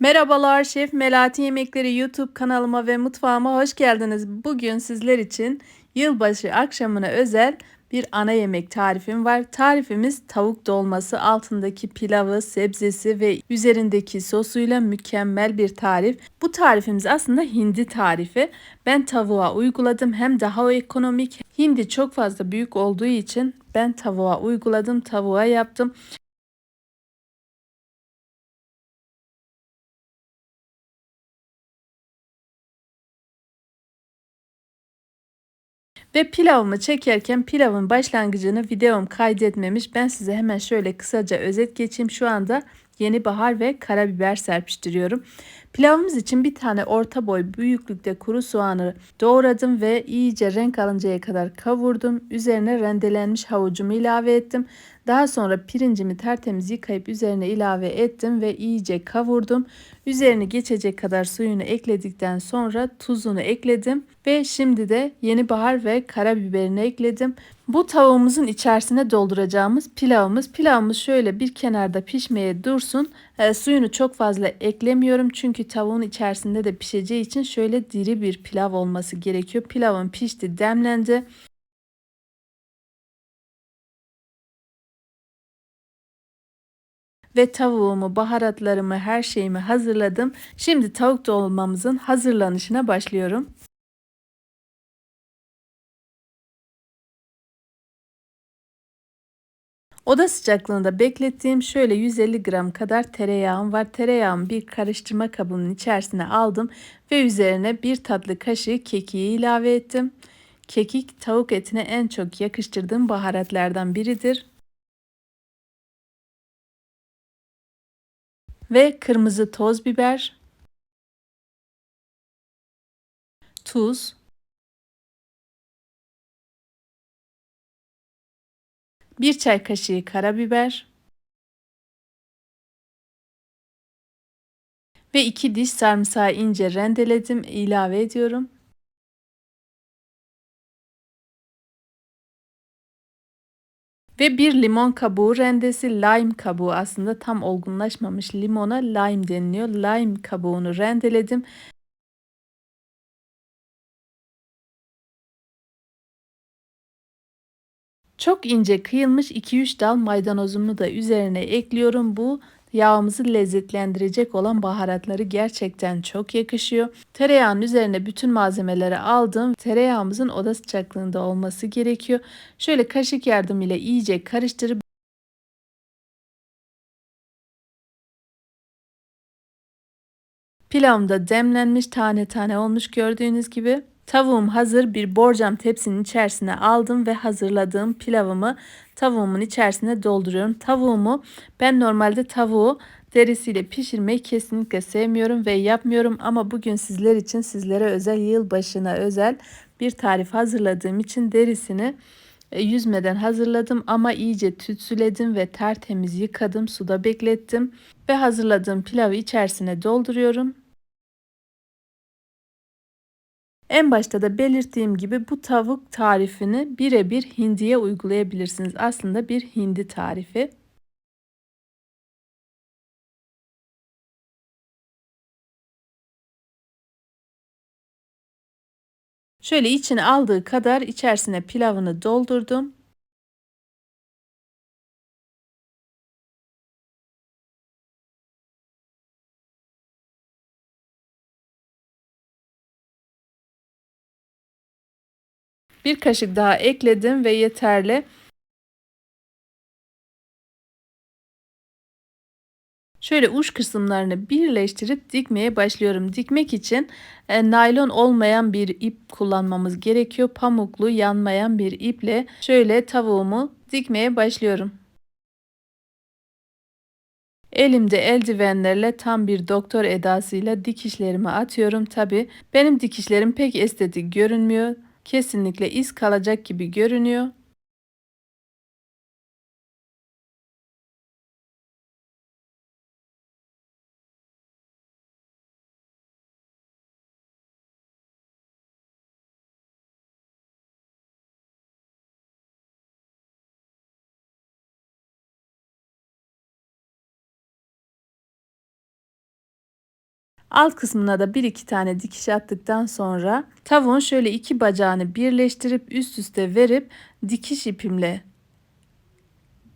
Merhabalar Şef Melati Yemekleri YouTube kanalıma ve mutfağıma hoş geldiniz. Bugün sizler için yılbaşı akşamına özel bir ana yemek tarifim var. Tarifimiz tavuk dolması, altındaki pilavı, sebzesi ve üzerindeki sosuyla mükemmel bir tarif. Bu tarifimiz aslında hindi tarifi. Ben tavuğa uyguladım hem daha ekonomik. Hindi çok fazla büyük olduğu için ben tavuğa uyguladım, tavuğa yaptım. Ve pilavımı çekerken pilavın başlangıcını videom kaydetmemiş. Ben size hemen şöyle kısaca özet geçeyim. Şu anda yeni bahar ve karabiber serpiştiriyorum. Pilavımız için bir tane orta boy büyüklükte kuru soğanı doğradım ve iyice renk alıncaya kadar kavurdum. Üzerine rendelenmiş havucumu ilave ettim. Daha sonra pirincimi tertemiz yıkayıp üzerine ilave ettim ve iyice kavurdum. Üzerine geçecek kadar suyunu ekledikten sonra tuzunu ekledim ve şimdi de yeni bahar ve karabiberini ekledim. Bu tavuğumuzun içerisine dolduracağımız pilavımız. Pilavımız şöyle bir kenarda pişmeye dursun. E, suyunu çok fazla eklemiyorum çünkü tavuğun içerisinde de pişeceği için şöyle diri bir pilav olması gerekiyor. Pilavım pişti, demlendi. Ve tavuğumu, baharatlarımı, her şeyimi hazırladım. Şimdi tavuk dolmamızın hazırlanışına başlıyorum. Oda sıcaklığında beklettiğim şöyle 150 gram kadar tereyağım var. Tereyağımı bir karıştırma kabının içerisine aldım ve üzerine bir tatlı kaşığı kekiği ilave ettim. Kekik tavuk etine en çok yakıştırdığım baharatlardan biridir. Ve kırmızı toz biber, tuz, bir çay kaşığı karabiber ve iki diş sarımsağı ince rendeledim ilave ediyorum. Ve bir limon kabuğu rendesi lime kabuğu aslında tam olgunlaşmamış limona lime deniliyor. Lime kabuğunu rendeledim. Çok ince kıyılmış 2-3 dal maydanozumu da üzerine ekliyorum. Bu yağımızı lezzetlendirecek olan baharatları gerçekten çok yakışıyor. Tereyağının üzerine bütün malzemeleri aldım. Tereyağımızın oda sıcaklığında olması gerekiyor. Şöyle kaşık yardımıyla iyice karıştırıp Pilavım da demlenmiş tane tane olmuş gördüğünüz gibi. Tavuğum hazır bir borcam tepsinin içerisine aldım ve hazırladığım pilavımı tavuğumun içerisine dolduruyorum. Tavuğumu ben normalde tavuğu derisiyle pişirmeyi kesinlikle sevmiyorum ve yapmıyorum ama bugün sizler için sizlere özel yılbaşına özel bir tarif hazırladığım için derisini e, yüzmeden hazırladım ama iyice tütsüledim ve tertemiz yıkadım suda beklettim ve hazırladığım pilavı içerisine dolduruyorum. En başta da belirttiğim gibi bu tavuk tarifini birebir hindiye uygulayabilirsiniz. Aslında bir hindi tarifi. Şöyle içine aldığı kadar içerisine pilavını doldurdum. Bir kaşık daha ekledim ve yeterli. Şöyle uç kısımlarını birleştirip dikmeye başlıyorum. Dikmek için e, naylon olmayan bir ip kullanmamız gerekiyor. Pamuklu yanmayan bir iple şöyle tavuğumu dikmeye başlıyorum. Elimde eldivenlerle tam bir doktor edasıyla dikişlerimi atıyorum. Tabi benim dikişlerim pek estetik görünmüyor kesinlikle iz kalacak gibi görünüyor. Alt kısmına da bir iki tane dikiş attıktan sonra tavuğun şöyle iki bacağını birleştirip üst üste verip dikiş ipimle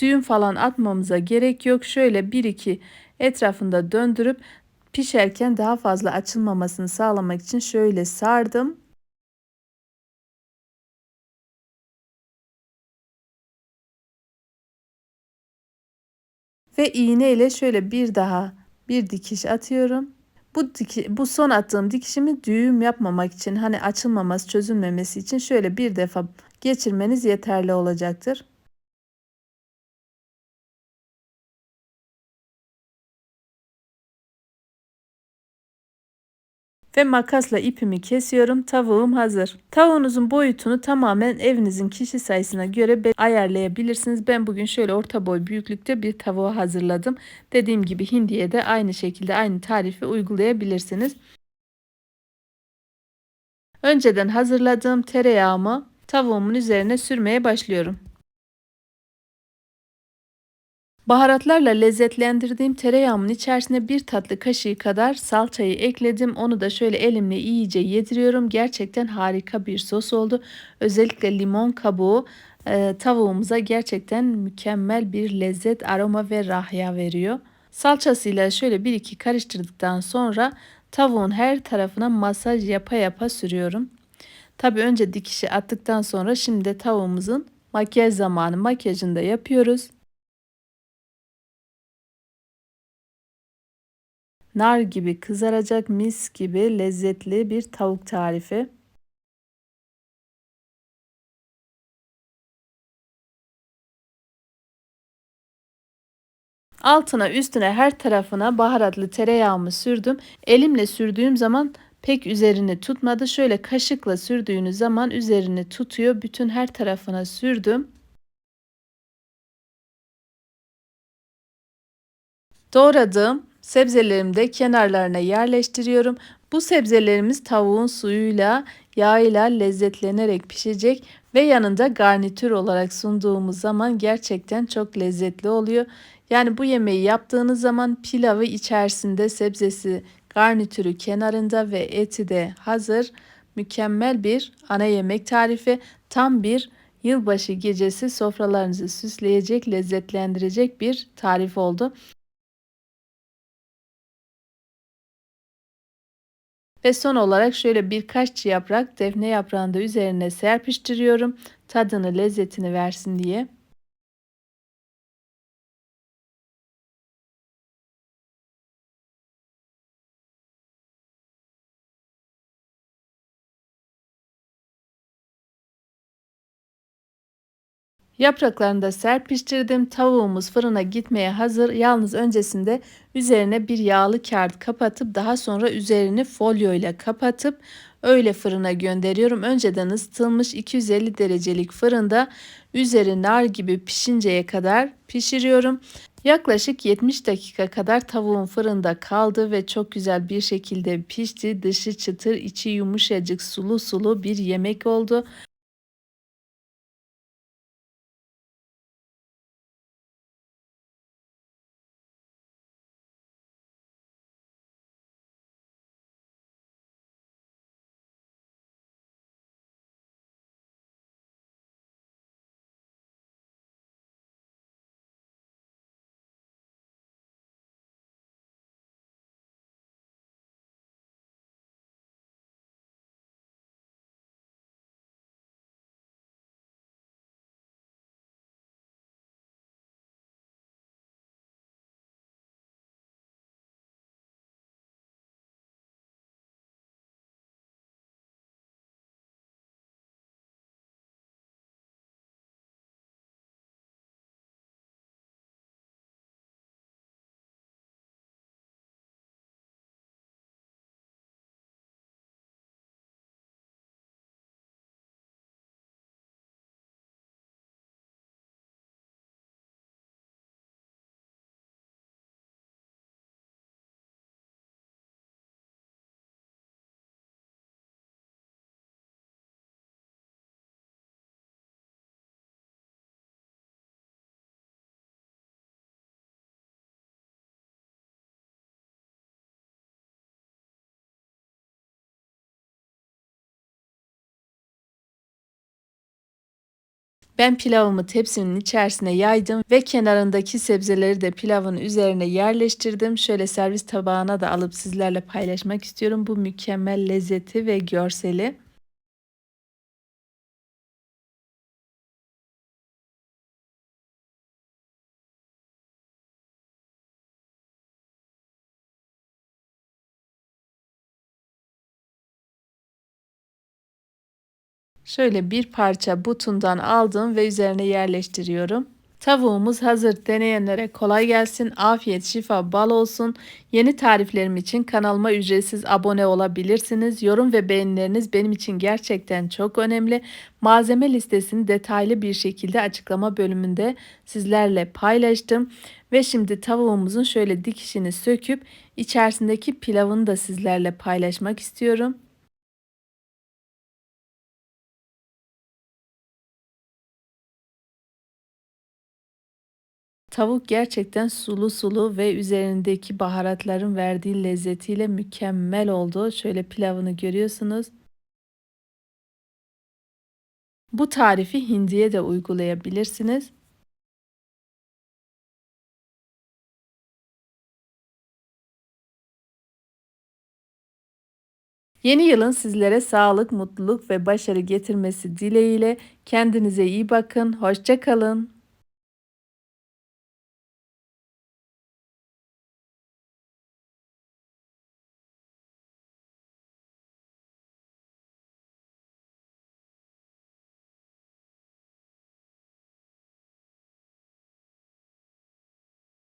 düğüm falan atmamıza gerek yok. Şöyle bir iki etrafında döndürüp pişerken daha fazla açılmamasını sağlamak için şöyle sardım. Ve iğne ile şöyle bir daha bir dikiş atıyorum. Bu, diki, bu son attığım dikişimi düğüm yapmamak için hani açılmaması çözülmemesi için şöyle bir defa geçirmeniz yeterli olacaktır. Ve makasla ipimi kesiyorum. Tavuğum hazır. Tavuğunuzun boyutunu tamamen evinizin kişi sayısına göre ayarlayabilirsiniz. Ben bugün şöyle orta boy büyüklükte bir tavuğu hazırladım. Dediğim gibi hindiye de aynı şekilde aynı tarifi uygulayabilirsiniz. Önceden hazırladığım tereyağımı tavuğumun üzerine sürmeye başlıyorum. Baharatlarla lezzetlendirdiğim tereyağımın içerisine bir tatlı kaşığı kadar salçayı ekledim. Onu da şöyle elimle iyice yediriyorum. Gerçekten harika bir sos oldu. Özellikle limon kabuğu e, tavuğumuza gerçekten mükemmel bir lezzet, aroma ve rahya veriyor. Salçasıyla şöyle bir iki karıştırdıktan sonra tavuğun her tarafına masaj yapa yapa sürüyorum. Tabi önce dikişi attıktan sonra şimdi tavuğumuzun makyaj zamanı makyajını da yapıyoruz. Nar gibi kızaracak mis gibi lezzetli bir tavuk tarifi. Altına üstüne her tarafına baharatlı tereyağımı sürdüm. Elimle sürdüğüm zaman pek üzerini tutmadı. Şöyle kaşıkla sürdüğünüz zaman üzerini tutuyor. Bütün her tarafına sürdüm. Doğradığım sebzelerimi de kenarlarına yerleştiriyorum. Bu sebzelerimiz tavuğun suyuyla, yağıyla lezzetlenerek pişecek ve yanında garnitür olarak sunduğumuz zaman gerçekten çok lezzetli oluyor. Yani bu yemeği yaptığınız zaman pilavı içerisinde sebzesi, garnitürü kenarında ve eti de hazır. Mükemmel bir ana yemek tarifi. Tam bir yılbaşı gecesi sofralarınızı süsleyecek, lezzetlendirecek bir tarif oldu. Ve son olarak şöyle birkaç yaprak defne yaprağını da üzerine serpiştiriyorum. Tadını, lezzetini versin diye. Yapraklarını da serpiştirdim. Tavuğumuz fırına gitmeye hazır. Yalnız öncesinde üzerine bir yağlı kağıt kapatıp daha sonra üzerini folyo ile kapatıp öyle fırına gönderiyorum. Önceden ısıtılmış 250 derecelik fırında üzeri nar gibi pişinceye kadar pişiriyorum. Yaklaşık 70 dakika kadar tavuğun fırında kaldı ve çok güzel bir şekilde pişti. Dışı çıtır, içi yumuşacık, sulu sulu bir yemek oldu. Ben pilavımı tepsimin içerisine yaydım ve kenarındaki sebzeleri de pilavın üzerine yerleştirdim. Şöyle servis tabağına da alıp sizlerle paylaşmak istiyorum bu mükemmel lezzeti ve görseli. Şöyle bir parça butundan aldım ve üzerine yerleştiriyorum. Tavuğumuz hazır. Deneyenlere kolay gelsin. Afiyet, şifa, bal olsun. Yeni tariflerim için kanalıma ücretsiz abone olabilirsiniz. Yorum ve beğenileriniz benim için gerçekten çok önemli. Malzeme listesini detaylı bir şekilde açıklama bölümünde sizlerle paylaştım. Ve şimdi tavuğumuzun şöyle dikişini söküp içerisindeki pilavını da sizlerle paylaşmak istiyorum. Tavuk gerçekten sulu sulu ve üzerindeki baharatların verdiği lezzetiyle mükemmel oldu. Şöyle pilavını görüyorsunuz. Bu tarifi hindiye de uygulayabilirsiniz. Yeni yılın sizlere sağlık, mutluluk ve başarı getirmesi dileğiyle kendinize iyi bakın. Hoşça kalın.